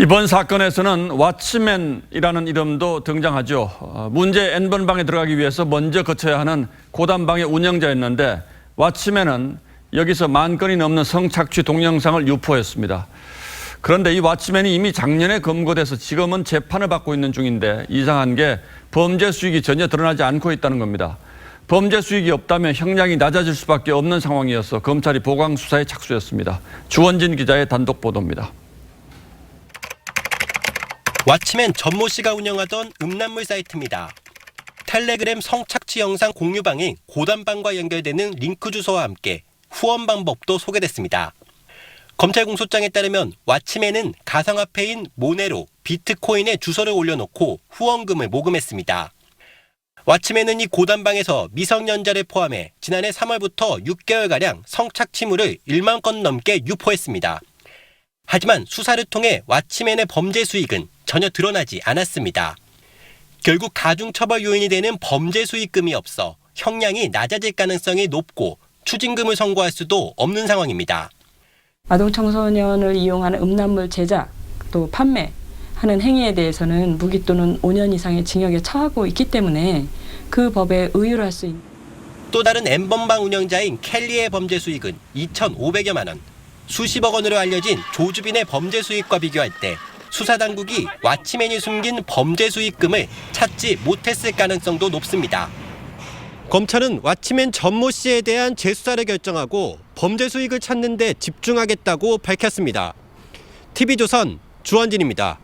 이번 사건에서는 왓츠맨이라는 이름도 등장하죠. 어, 문제 N번 방에 들어가기 위해서 먼저 거쳐야 하는 고단방의 운영자였는데 왓츠맨은 여기서 만 건이 넘는 성착취 동영상을 유포했습니다. 그런데 이 왓츠맨이 이미 작년에 검거돼서 지금은 재판을 받고 있는 중인데 이상한 게 범죄 수익이 전혀 드러나지 않고 있다는 겁니다. 범죄 수익이 없다면 형량이 낮아질 수밖에 없는 상황이어서 검찰이 보강 수사에 착수했습니다. 주원진 기자의 단독 보도입니다. 왓츠맨 전모 씨가 운영하던 음란물 사이트입니다. 텔레그램 성착취 영상 공유방인 고단방과 연결되는 링크 주소와 함께 후원 방법도 소개됐습니다. 검찰 공소장에 따르면 왓츠맨은 가상화폐인 모네로 비트코인에 주소를 올려놓고 후원금을 모금했습니다. 왓츠맨은 이 고단방에서 미성년자를 포함해 지난해 3월부터 6개월가량 성착취물을 1만 건 넘게 유포했습니다. 하지만 수사를 통해 왓츠맨의 범죄 수익은 전혀 드러나지 않았습니다. 결국 가중처벌 요인이 되는 범죄 수익금이 없어 형량이 낮아질 가능성이 높고 추징금을 선고할 수도 없는 상황입니다. 아동 청소년을 이용하는 음란물 제작 또 판매 하는 행위에 대해서는 무기 또는 5년 이상의 징역에 처하고 있기 때문에 그 법에 의율할 수 있는 또 다른 엠번방 운영자인 켈리의 범죄 수익은 2,500여만 원. 수십억 원으로 알려진 조주빈의 범죄 수익과 비교할 때 수사 당국이 왓치맨이 숨긴 범죄 수익금을 찾지 못했을 가능성도 높습니다. 검찰은 왓치맨 전모 씨에 대한 재수사를 결정하고 범죄 수익을 찾는 데 집중하겠다고 밝혔습니다. TV조선 주원진입니다.